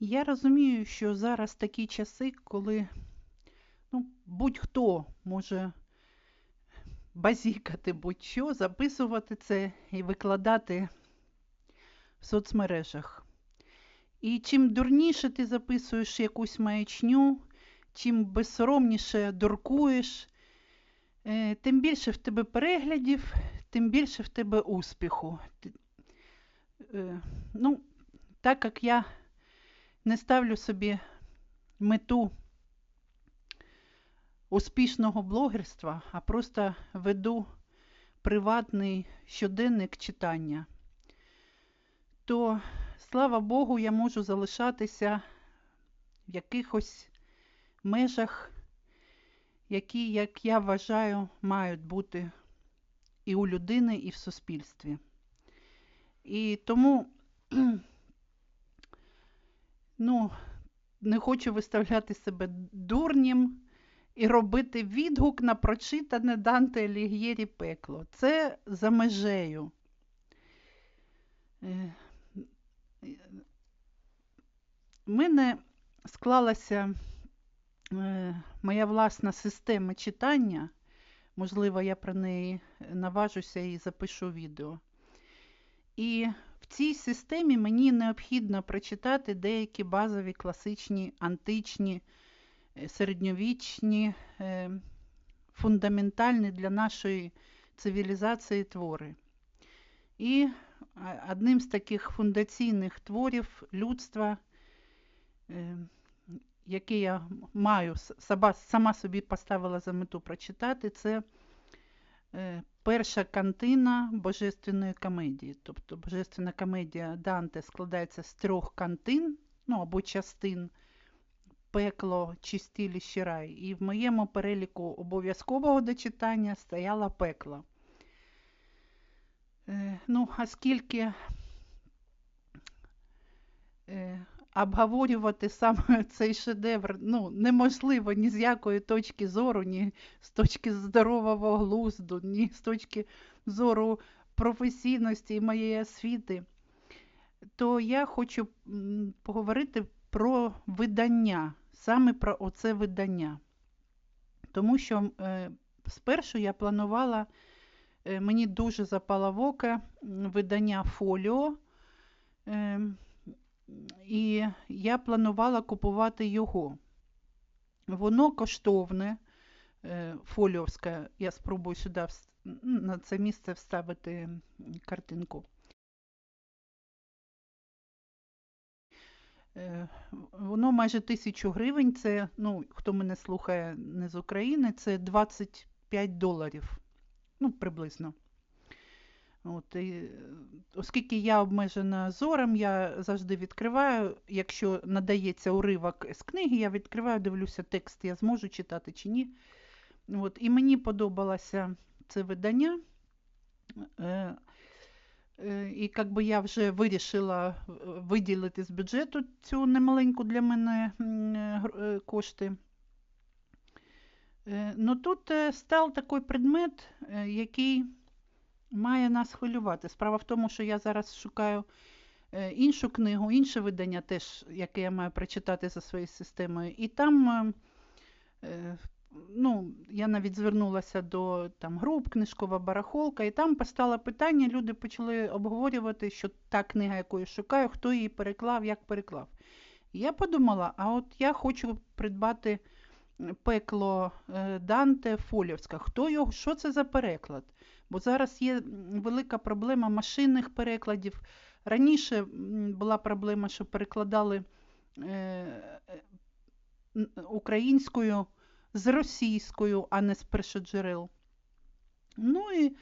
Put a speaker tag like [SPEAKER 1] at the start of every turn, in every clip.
[SPEAKER 1] Я розумію, що зараз такі часи, коли ну, будь-хто може базікати будь-що, записувати це і викладати в соцмережах. І чим дурніше ти записуєш якусь маячню, чим безсоромніше дуркуєш, е, тим більше в тебе переглядів, тим більше в тебе успіху. Е, ну, так як я не ставлю собі мету успішного блогерства, а просто веду приватний щоденник читання, то, слава Богу, я можу залишатися в якихось межах, які, як я вважаю, мають бути і у людини, і в суспільстві. І тому ну, не хочу виставляти себе дурнім і робити відгук на прочитане Данте Алігєрі пекло. Це за межею. У е, мене склалася е, моя власна система читання. Можливо, я про неї наважуся і запишу відео. І цій системі мені необхідно прочитати деякі базові класичні, античні, е, середньовічні, е, фундаментальні для нашої цивілізації твори. І одним з таких фундаційних творів людства, е, який я маю сама собі поставила за мету прочитати, це перша кантина Божественної комедії. Тобто Божественна комедія Данте складається з трьох кантин, ну або частин пекло, чистіліще рай. І в моєму переліку обов'язкового дочитання стояло пекло. Е, ну, оскільки обговорювати саме цей шедевр ну, неможливо ні з якої точки зору, ні з точки здорового глузду, ні з точки зору професійності і моєї освіти, то я хочу поговорити про видання, саме про оце видання. Тому що е, спершу я планувала, е, мені дуже запала в око видання фоліо. Е, і я планувала купувати його. Воно коштовне, е, фоліовське, я спробую сюди на це місце вставити картинку. Е, воно майже тисячу гривень. Це, ну, хто мене слухає не з України, це 25 доларів. Ну, приблизно. От, і, Оскільки я обмежена зором, я завжди відкриваю, якщо надається уривок з книги, я відкриваю, дивлюся текст, я зможу читати чи ні. От, І мені подобалося це видання. Е, е, і як би я вже вирішила е, виділити з бюджету цю немаленьку для мене е, кошти. Е, ну Тут став такий предмет, який має нас хвилювати. Справа в тому, що я зараз шукаю е, іншу книгу, інше видання, теж, яке я маю прочитати за своєю системою. І там е, е, ну, я навіть звернулася до там, груп, книжкова барахолка, і там постало питання, люди почали обговорювати, що та книга, яку я шукаю, хто її переклав, як переклав. Я подумала, а от я хочу придбати пекло Данте Фолівська. Хто його, що це за переклад? Бо зараз є велика проблема машинних перекладів. Раніше була проблема, що перекладали е, українською з російською, а не з першоджерел. Ну і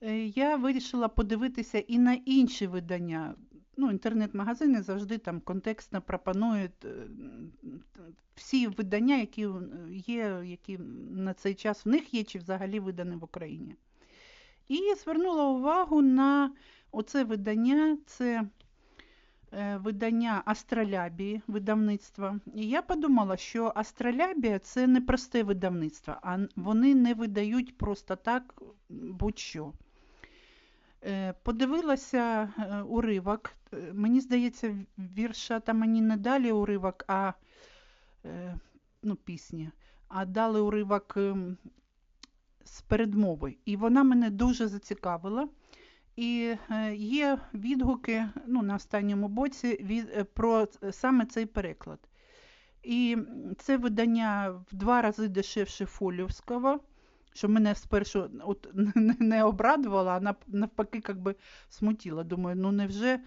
[SPEAKER 1] е, я вирішила подивитися і на інші видання. Ну, Інтернет-магазини завжди там контекстно пропонують е, всі видання, які є, які на цей час в них є, чи взагалі видані в Україні. І звернула увагу на оце видання, це е, видання Астролябії видавництва. І я подумала, що Астролябія це не просте видавництво, а вони не видають просто так будь-що. Е, Подивилася е, уривок. Мені здається, вірша там мені не далі уривок, а ну, пісні, а дали уривок ем, з передмови. І вона мене дуже зацікавила. І е, є відгуки ну, на останньому боці від, е, про саме цей переклад. І це видання в два рази дешевше фоліовського, що мене спершу от, не, обрадувало, а навпаки как би смутило. Думаю, ну невже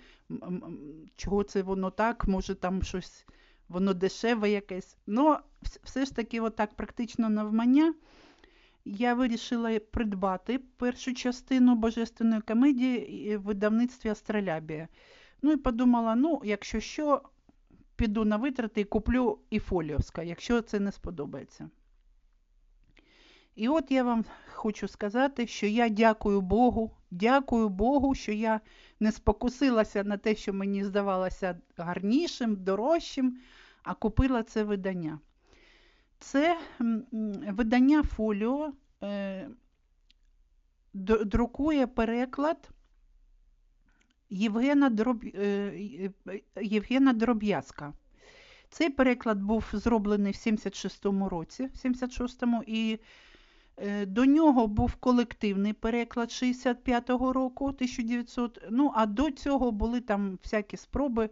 [SPEAKER 1] чого це воно так, може там щось воно дешеве якесь. Ну, все ж таки, отак практично навмання я вирішила придбати першу частину божественної комедії в видавництві Астролябія. Ну і подумала, ну, якщо що, піду на витрати і куплю і фоліовська, якщо це не сподобається. І от я вам хочу сказати, що я дякую Богу, дякую Богу, що я не спокусилася на те, що мені здавалося гарнішим, дорожчим, а купила це видання. Це видання фоліо е, друкує переклад Євгена, Дроб... е, Євгена Дроб'язка. Цей переклад був зроблений в 76-му році, в 76-му, і е, до нього був колективний переклад 65-го року, 1900, ну, а до цього були там всякі спроби.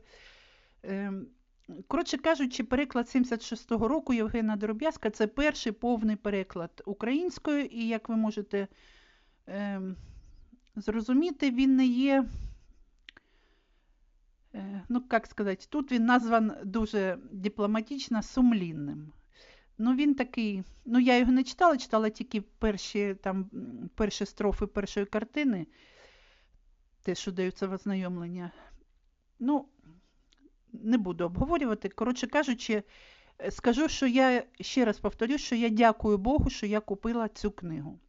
[SPEAKER 1] Коротше кажучи, переклад 76-го року Євгена Дроб'язка це перший повний переклад українською, і як ви можете ем, зрозуміти, він не є, е, ну як сказати, тут він назван дуже дипломатично сумлінним. Ну, він такий, ну я його не читала, читала тільки перші, там, перші строфи першої картини, те, що даються в ознайомлення. Ну, не буду обговорювати. Коротше кажучи, е, скажу, що я ще раз повторю, що я дякую Богу, що я купила цю книгу.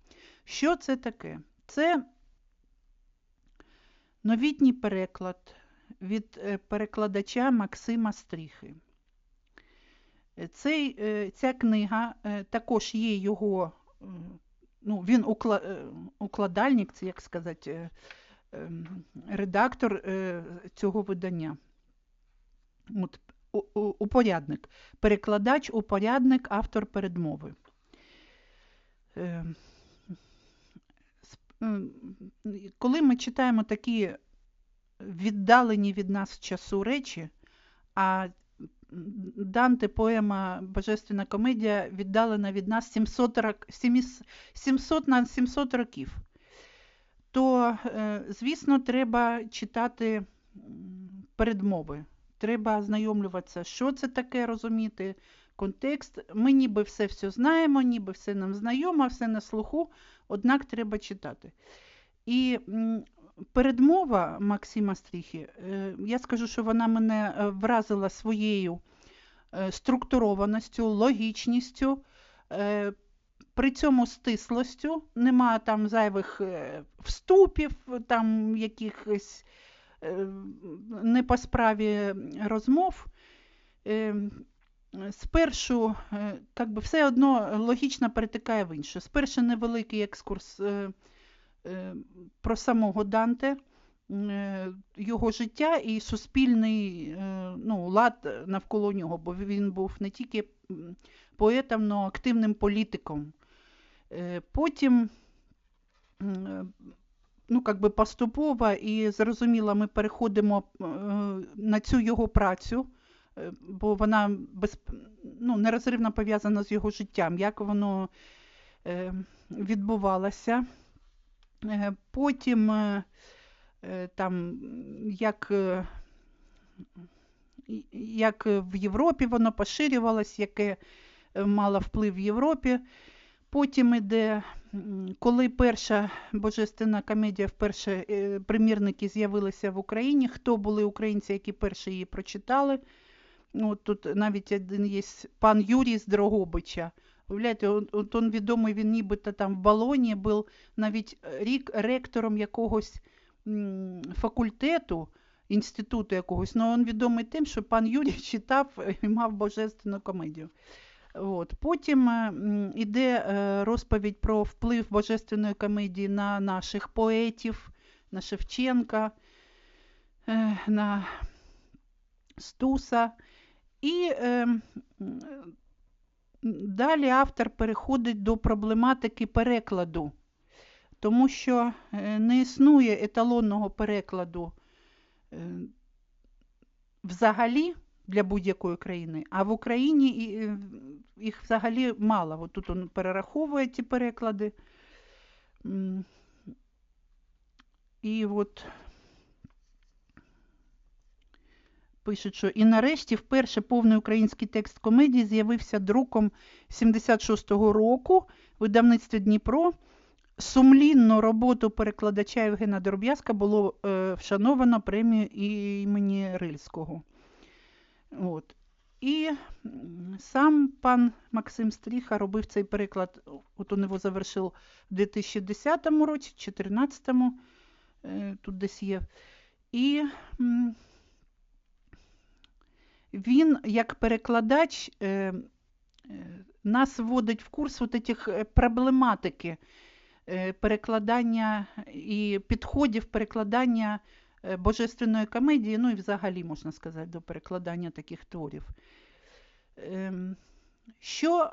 [SPEAKER 1] Що це таке? Це новітній переклад від е, перекладача Максима Стріхи. Цей, е, ця книга також є його, ну, він укла, укладальник, це як сказати, ем, редактор цього видання. От, упорядник. Перекладач, упорядник, автор передмови. Е, Коли ми читаємо такі віддалені від нас часу речі, а Данте поема Божественна комедія віддалена від нас 700, рок- 700 на 700 років, то, е, звісно, треба читати передмови. Треба ознайомлюватися, що це таке, розуміти, контекст. Ми ніби все все знаємо, ніби все нам знайомо, все на слуху, однак треба читати. І передмова Максима Стріхи, е, я скажу, що вона мене е, вразила своєю е, структурованістю, логічністю, при цьому стислостю, нема там зайвих вступів, там якихось не по справі розмов. Е, Спершу, е, би все одно логічно перетикає в інше. Спершу невеликий екскурс е, е, про самого Данте, е, його життя і суспільний е, ну, лад навколо нього, бо він був не тільки поетом, але активним політиком. Е, Потім ну, как би поступово і зрозуміло, ми переходимо е, на цю його працю, е, бо вона без, ну, нерозривно пов'язана з його життям, як воно е, відбувалося. Потім, там, як, як в Європі воно поширювалось, яке мало вплив в Європі. Потім іде, коли перша божественна комедія, вперше е, примірники з'явилися в Україні, хто були українці, які перші її прочитали. Ну, от тут навіть один є пан Юрій з Дрогобича. Уявляєте, от, он відомий, він нібито там в Болоні був навіть рік ректором якогось факультету, інституту якогось. але він відомий тим, що пан Юрій читав і мав божественну комедію. От. Потім е, іде е, розповідь про вплив божественної комедії на наших поетів, на Шевченка, е, на Стуса. І далі автор переходить до проблематики перекладу, тому що не існує еталонного перекладу взагалі для будь-якої країни, а в Україні е, їх взагалі мало. От тут він перераховує ті переклади. І от пишуть, що і нарешті вперше повний український текст комедії з'явився друком 76-го року в видавництві Дніпро. Сумлінну роботу перекладача Євгена Дроб'язка було е, вшановано премією імені Рильського. От. І сам пан Максим Стріха робив цей переклад, от він його завершив в 2010 році, 2014, е, тут десь є. І він, як перекладач, е, е, нас вводить в курс от этих проблематики перекладання і підходів перекладання божественної комедії, ну і взагалі, можна сказати, до перекладання таких творів. Ем, що,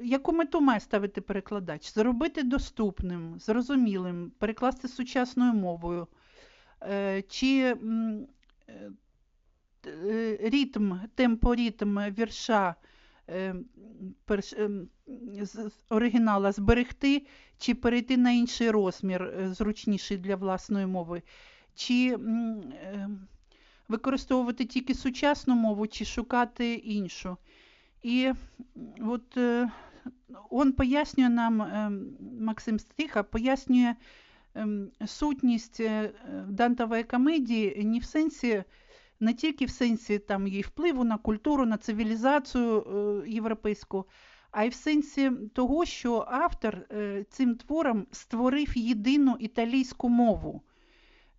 [SPEAKER 1] Яку мету має ставити перекладач? Зробити доступним, зрозумілим, перекласти сучасною мовою, чи Е, ритм, темпоритм вірша е, е, з оригінала зберегти, чи перейти на інший розмір, зручніший для власної мови, чи використовувати тільки сучасну мову, чи шукати іншу. І от він пояснює нам, Максим Стріха, пояснює сутність дантової комедії не в сенсі не тільки в сенсі там її впливу на культуру, на цивілізацію е, європейську, а й в сенсі того, що автор е, цим твором створив єдину італійську мову.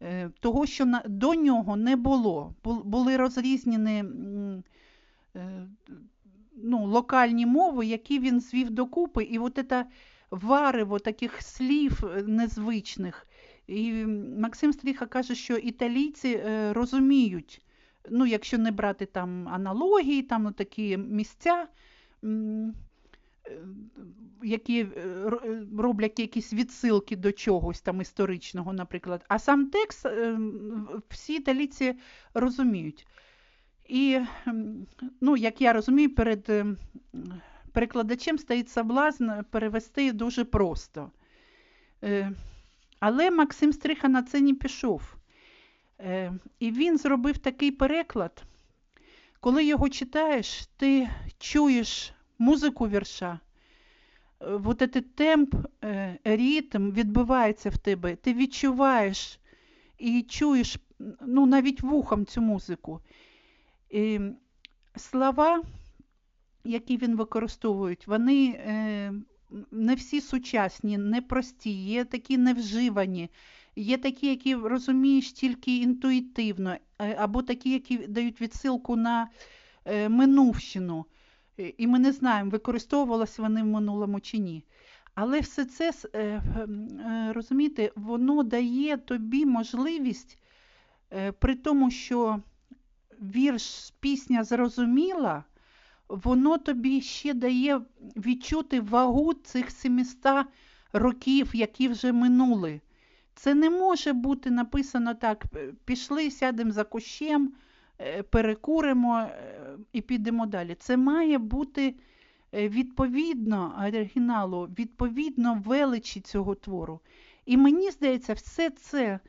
[SPEAKER 1] Е, того, що до нього не було. Були розрізнені ну, локальні мови, які він звів докупи, і от це варево таких слів незвичних. І Максим Стріха каже, що італійці розуміють ну, якщо не брати там аналогії, там такі місця, е, які е, е, роблять якісь відсилки до чогось там історичного, наприклад. А сам текст всі італійці розуміють. І, ну, як я розумію, перед перекладачем стоїть соблазн перевести дуже просто. Але Максим Стриха на це не пішов. Е, і він зробив такий переклад. Коли його читаєш, ти чуєш музику вірша, е, от цей темп, е, ритм відбивається в тебе, ти відчуваєш і чуєш ну, навіть вухом цю музику. І Слова, які він використовує, вони не всі сучасні, не прості, є такі невживані. Є такі, які розумієш тільки інтуїтивно, е, або такі, які дають відсилку на е, минувщину. І ми не знаємо, використовувалися вони в минулому чи ні. Але все це, е, розумієте, воно дає тобі можливість, при тому, що вірш, пісня зрозуміла, воно тобі ще дає відчути вагу цих 700 років, які вже минули. Це не може бути написано так: пішли, сядемо за кущем, е, перекуримо е, і підемо далі. Це має бути е, відповідно оригіналу, відповідно величі цього твору. І мені здається, все це.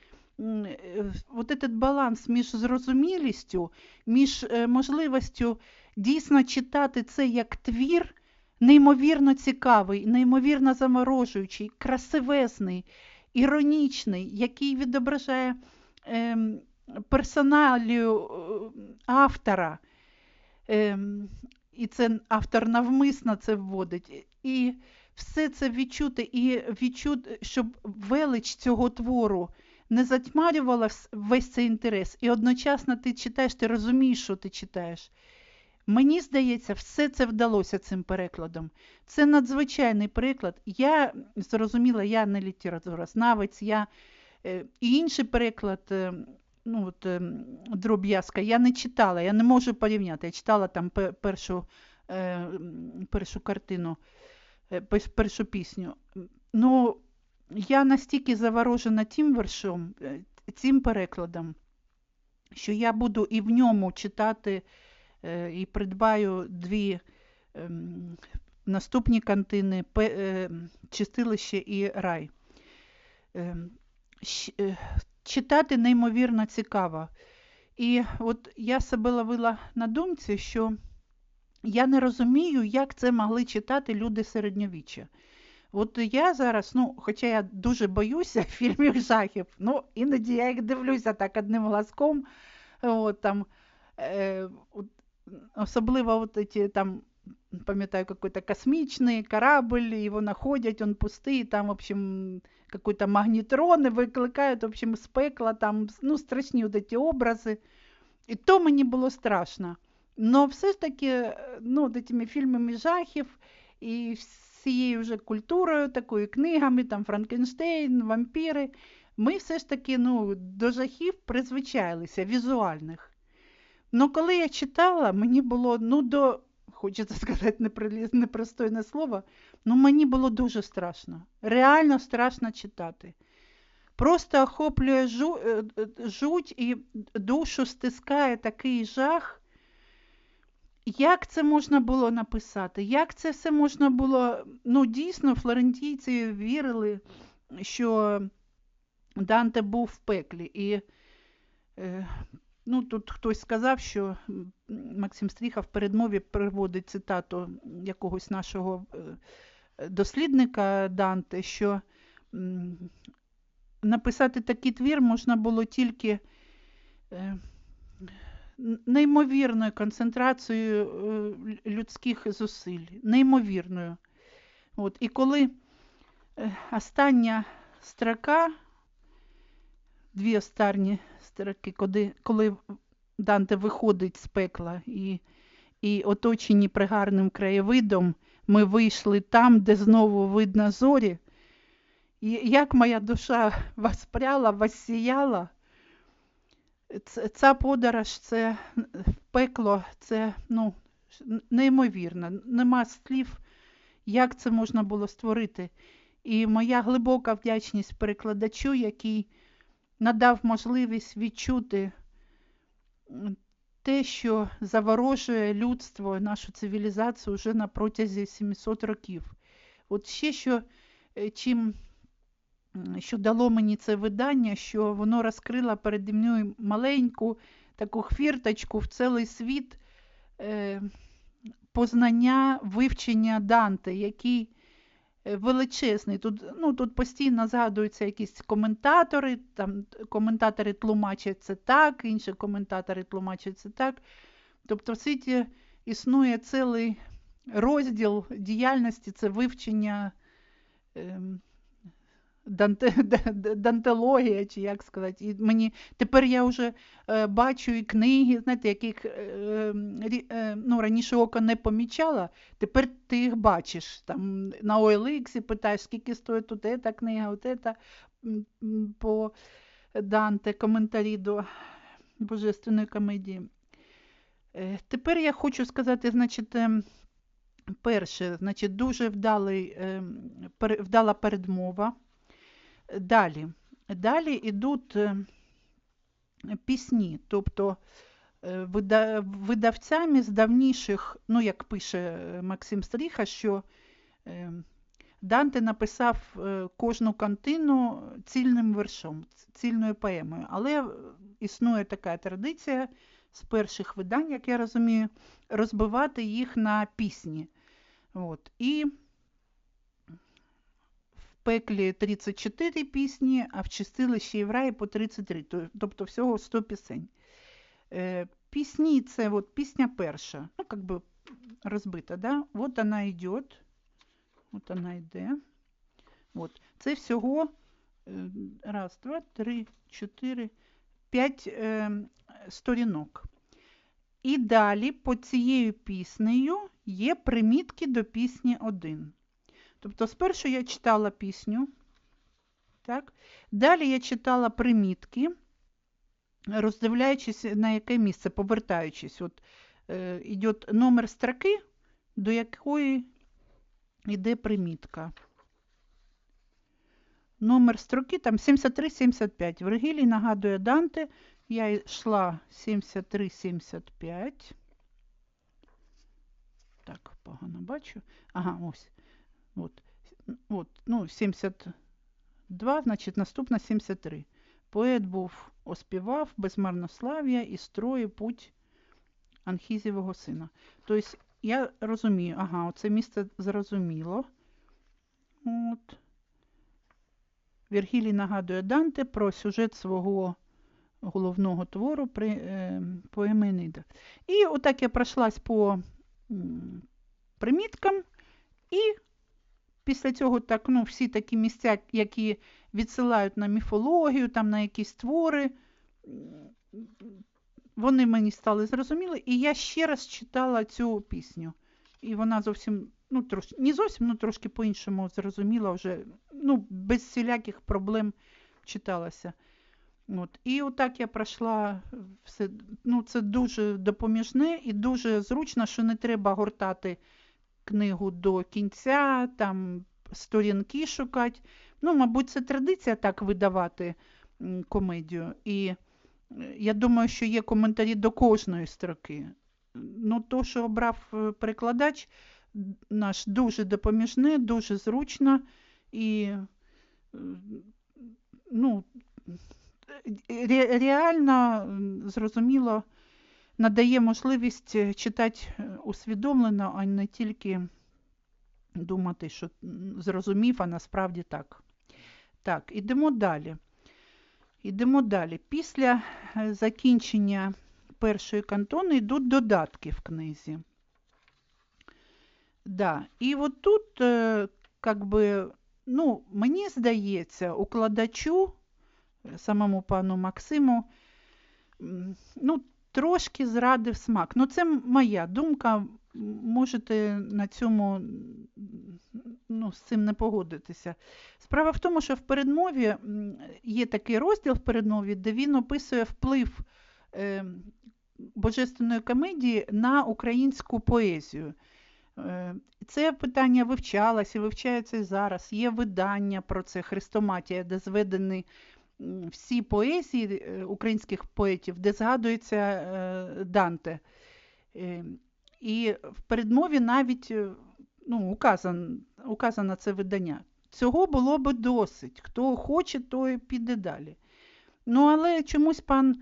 [SPEAKER 1] От этот баланс між зрозумілістю, між можливістю дійсно читати це як твір, неймовірно цікавий, неймовірно заморожуючий, красивезний, іронічний, який відображає е, персоналію е, автора. Е, і це автор навмисно це вводить. І все це відчути, і відчути, щоб велич цього твору не затьмарювала весь цей інтерес. І одночасно ти читаєш, ти розумієш, що ти читаєш. Мені здається, все це вдалося цим перекладом. Це надзвичайний приклад. Я зрозуміла, я не літературознавець, я Е, І інший переклад, е, ну от е, дроб'язка, я не читала, я не можу порівняти. Я читала там першу, е, першу картину, е, першу пісню. Ну, я настільки заворожена тим вершом, е, цим перекладом, що я буду і в ньому читати і придбаю дві ем, наступні е, Чистилище і рай. Читати неймовірно цікаво. І от я себе ловила на думці, що я не розумію, як це могли читати люди середньовіччя. От я зараз, ну, хоча я дуже боюся фільмів жахів, ну, іноді я їх дивлюся так одним глазком. От, там, е, от, особливо от ці, там, пам'ятаю, какой-то космічний корабль, його знаходять, він пустий, там, в общем, какой-то магнітрон викликають, в общем, з пекла, там, ну, страшні от ці образи. І то мені було страшно. Но все ж таки, е, ну, от цими фільмами жахів і всією вже культурою, такою книгами, там Франкенштейн, вампіри, ми все ж таки ну, до жахів призвичайлися, візуальних. Ну, коли я читала, мені було, ну, до, хочеться сказати непристойне слово, ну мені було дуже страшно. Реально страшно читати. Просто охоплює е, е, жуть і душу стискає такий жах. Як це можна було написати? Як це все можна було? Ну, дійсно, флорентійці вірили, що Данте був в пеклі. І е, ну, тут хтось сказав, що Максим Стріха в передмові приводить цитату якогось нашого е, дослідника Данте, що написати такий твір можна було тільки е, неймовірною концентрацією е, людських зусиль, неймовірною. От, і коли остання строка, дві останні строки, коли, коли Данте виходить з пекла і, і оточені пригарним краєвидом, ми вийшли там, де знову видно зорі. І як моя душа воспряла, воссіяла, ця подорож, це пекло, це ну, неймовірно. Нема слів, як це можна було створити. І моя глибока вдячність перекладачу, який надав можливість відчути те, що заворожує людство, нашу цивілізацію вже на протязі 700 років. От ще що, е, чим що дало мені це видання, що воно розкрило переді мною маленьку таку хвірточку в цілий світ е, познання, вивчення Данте, який величезний. Тут, ну, тут постійно згадуються якісь коментатори, там коментатори тлумачать це так, інші коментатори тлумачать це так. Тобто в світі існує цілий розділ діяльності, це вивчення. ем, Данте, д- д- чи як сказати. І мені тепер я вже е, бачу і книги, знаєте, яких е, е, е, ну, раніше око не помічала, тепер ти їх бачиш. Там на OLX питаєш, скільки стоїть тут ета книга, от ета по Данте, коментарі до Божественної комедії. Е, Тепер я хочу сказати, значить, ем, перше, значить, дуже вдалий, ем, вдала передмова. Далі. Далі йдуть е, пісні, тобто е, видавцями з давніших, ну, як пише е, Максим Стріха, що Данте написав кожну картину цільним вершом, цільною поемою. Але існує така традиція з перших видань, як я розумію, розбивати їх на пісні. От. І пеклі 34 пісні, а в чистилищі і в раї по 33, тобто всього 100 пісень. Е, Пісні це от пісня перша, ну, как би розбита, да? От вона йде, от вона йде. От. Це всього е, раз, два, три, чотири, п'ять е, сторінок. І далі по цією піснею є примітки до пісні 1. Тобто, спершу я читала пісню, Так? Далі я читала примітки, роздивляючись на яке місце, повертаючись. От е, йде номер строки, до якої йде примітка. Номер строки там 73-75. Вергілій нагадує Данте. Я йшла 73-75. Так, погано бачу. Ага, ось. От. От, ну, 72, значить, наступна 73. Поет був оспівав без марнослав'я і строї путь Анхізівого сина. Тобто, я розумію, ага, оце місце зрозуміло. От. Вергілій нагадує Данте про сюжет свого головного твору при, е, поеми Енеїда. І отак я пройшлась по приміткам, і після цього так, ну, всі такі місця, які відсилають на міфологію, там, на якісь твори, вони мені стали зрозуміли, і я ще раз читала цю пісню. І вона зовсім, ну, трошки, не зовсім, ну трошки по-іншому зрозуміла вже, ну, без всіляких проблем читалася. От. І отак я пройшла все. Ну, це дуже допоміжне і дуже зручно, що не треба гортати книгу до кінця, там сторінки шукати. Ну, мабуть, це традиція так видавати комедію. І е, я думаю, що є коментарі до кожної строки. Ну, то, що обрав е, перекладач, наш дуже допоміжне, дуже зручно і е, ну, ре- реально зрозуміло надає можливість е, читати е, усвідомлено, а не тільки думати, що зрозумів, а насправді так. Так, ідемо далі. Ідемо далі. Після е, закінчення першої кантони йдуть додатки в книзі. Да. І от тут, как би, ну, мені здається, укладачу, самому пану Максиму, ну, трошки зрадив смак. Ну, це моя думка. Можете на цьому ну, з цим не погодитися. Справа в тому, що в передмові є такий розділ в передмові, де він описує вплив е, божественної комедії на українську поезію. Е, Це питання вивчалось і вивчається і зараз. Є видання про це Хрестоматія, де зведені м, всі поезії е, українських поетів, де згадується е, Данте. Е, І в передмові навіть ну, указан, указано це видання. Цього було би досить. Хто хоче, той піде далі. Ну, але чомусь пан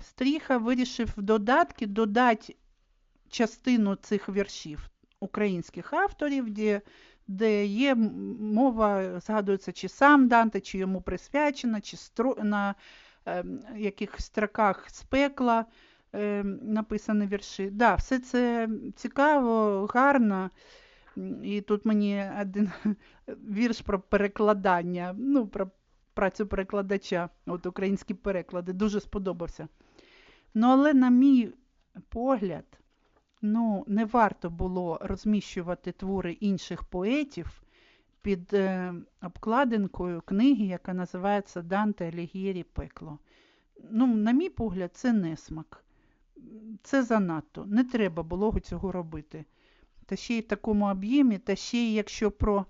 [SPEAKER 1] Стріха вирішив в додатки додати частину цих віршів українських авторів, де, де є мова, згадується, чи сам Данте, чи йому присвячена, чи на е, яких строках з пекла е, написані вірші. Да, все це цікаво, гарно. І тут мені один вірш про перекладання, ну, про працю перекладача, от українські переклади, дуже сподобався. Ну, але, на мій погляд, ну, не варто було розміщувати твори інших поетів під е, обкладинкою книги, яка називається Данте Алігєрі Пекло. Ну, на мій погляд, це несмак. Це занадто. Не треба було цього робити. Та ще й в такому об'ємі, та ще й якщо про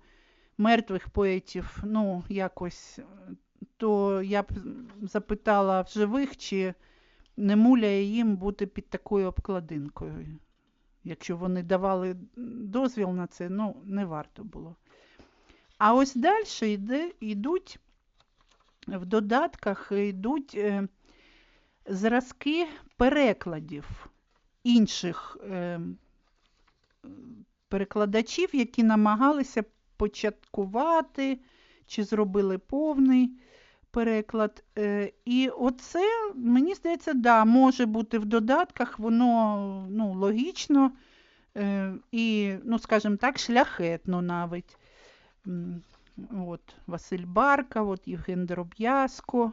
[SPEAKER 1] мертвих поетів, ну, якось, то я б запитала в живих, чи не муляє їм бути під такою обкладинкою. Якщо вони давали дозвіл на це, ну, не варто було. А ось далі йде, йдуть в додатках йдуть е, зразки перекладів інших е, перекладачів, які намагалися початкувати чи зробили повний переклад. Е, і оце, мені здається, да, може бути в додатках, воно ну, логічно е, і, ну, скажімо так, шляхетно навіть. От, Василь Барка, от Євген Дроб'язко,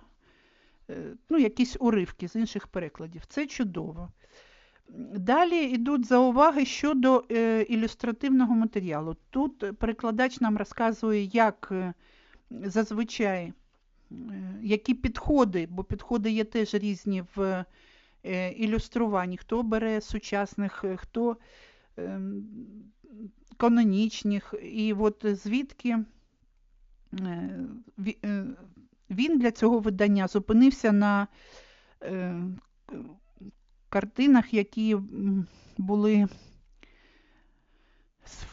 [SPEAKER 1] е, ну, якісь уривки з інших перекладів. Це чудово. Далі йдуть зауваги щодо е, ілюстративного матеріалу. Тут перекладач нам розказує, як зазвичай, які підходи, бо підходи є теж різні в е, ілюструванні. Хто бере сучасних, е, хто ем, канонічних. І от звідки е, ві- е, він для цього видання зупинився на е, картинах, які були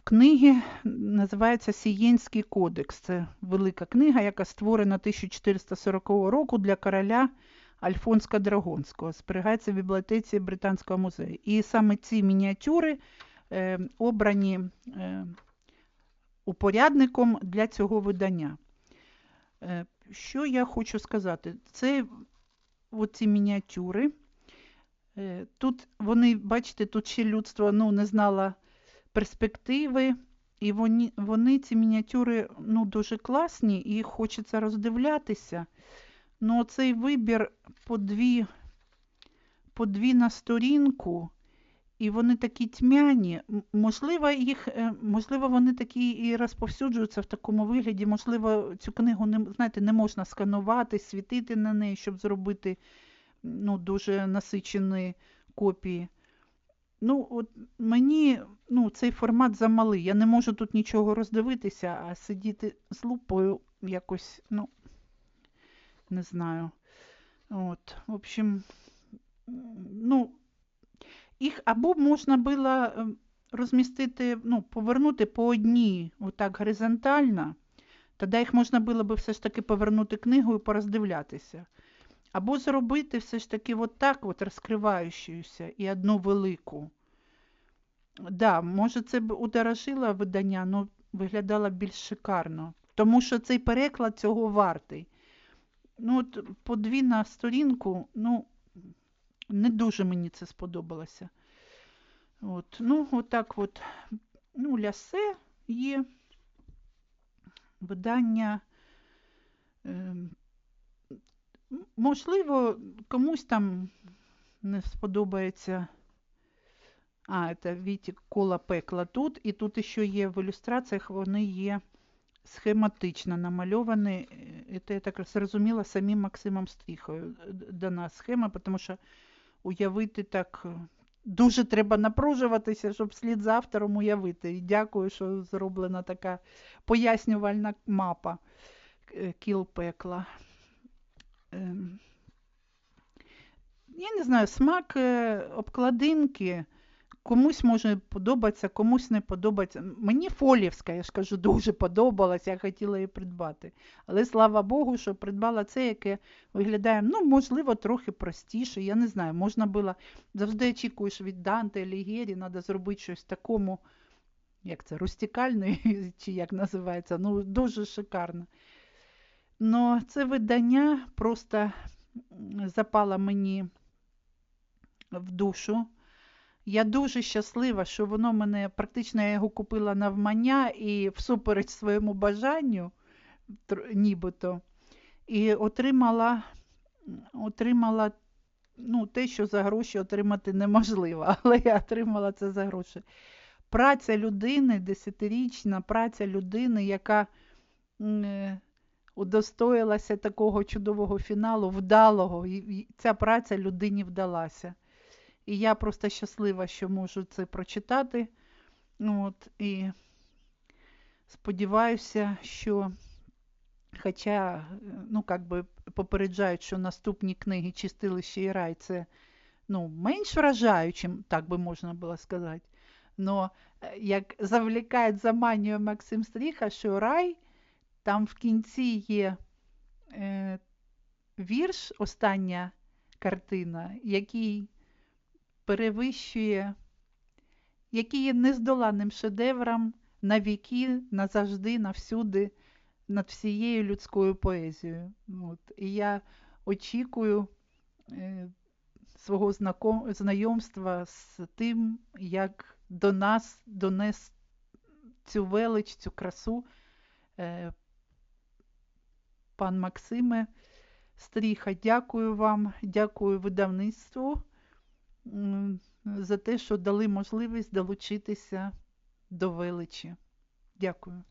[SPEAKER 1] в книгі, називається Сієнський кодекс. Це велика книга, яка створена 1440 року для короля Альфонска Драгонського. Зберігається в бібліотеці Британського музею. І саме ці мініатюри е, обрані е, упорядником для цього видання. Е, що я хочу сказати? Це оці мініатюри. Е, Тут вони, бачите, тут ще людство ну, не знало перспективи, і вони, вони ці мініатюри ну, дуже класні, і хочеться роздивлятися. Ну, цей вибір по дві, по дві на сторінку, і вони такі тьмяні. Можливо, їх, е, можливо, вони такі і розповсюджуються в такому вигляді. Можливо, цю книгу не, знаєте, не можна сканувати, світити на неї, щоб зробити ну, дуже насичені копії. Ну, от мені ну, цей формат замалий. Я не можу тут нічого роздивитися, а сидіти з лупою якось, ну, не знаю. От, в общем, ну, їх або можна було е, розмістити, ну, повернути по одній, отак горизонтально, тоді їх можна було би все ж таки повернути книгу і пороздивлятися. Або зробити все ж таки от так от розкриваючуся і одну велику. Да, може, це б удорожило видання, але виглядало більш шикарно. Тому що цей переклад цього вартий. Ну, от по дві на сторінку, ну, не дуже мені це сподобалося. От, ну, отак от, ну, лясе є видання. Можливо, комусь там не сподобається. А, це Вітік кола пекла тут. І тут ще є в ілюстраціях, вони є схематично намальовані. Це, я так зрозуміла, самим Максимом Стріхою дана схема, тому що уявити так е, дуже треба напружуватися, щоб слід за автором уявити. І дякую, що зроблена така пояснювальна мапа е, кіл пекла. Ем, Я не знаю, смак е, обкладинки. Комусь може подобатися, комусь не подобається. Мені Фолівська, я ж кажу, дуже подобалась, я хотіла її придбати. Але слава Богу, що придбала це, яке виглядає, ну, можливо, трохи простіше. Я не знаю, можна було. Завжди очікуєш від Данте Алігєрі, треба зробити щось такому, як це, рустикальне, чи як називається, ну, дуже шикарно. Но це видання просто запало мені в душу. Я дуже щаслива, що воно мене практично я його купила навмання і всупереч своєму бажанню, нібито, і отримала, отримала ну, те, що за гроші отримати неможливо, але я отримала це за гроші. Праця людини, десятирічна праця людини, яка удостоїлася такого чудового фіналу, вдалого. і- Ця праця людині вдалася. І я просто щаслива, що можу це прочитати. От, і сподіваюся, що, хоча, ну, как би попереджають, що наступні книги Чистилище і рай це ну, менш вражаючим, так би можна було сказати. Но е, як завлікає, заманює Максим Стріха, що рай, там в кінці є е, вірш, остання картина, який перевищує, який є нездоланним шедевром на віки, назавжди, навсюди, над всією людською поезією. От. І я очікую е, свого знаком, знайомства з тим, як до нас донес цю велич, цю красу е, пан Максиме Стріха. Дякую вам, дякую видавництву за те, що дали можливість долучитися до величі. Дякую.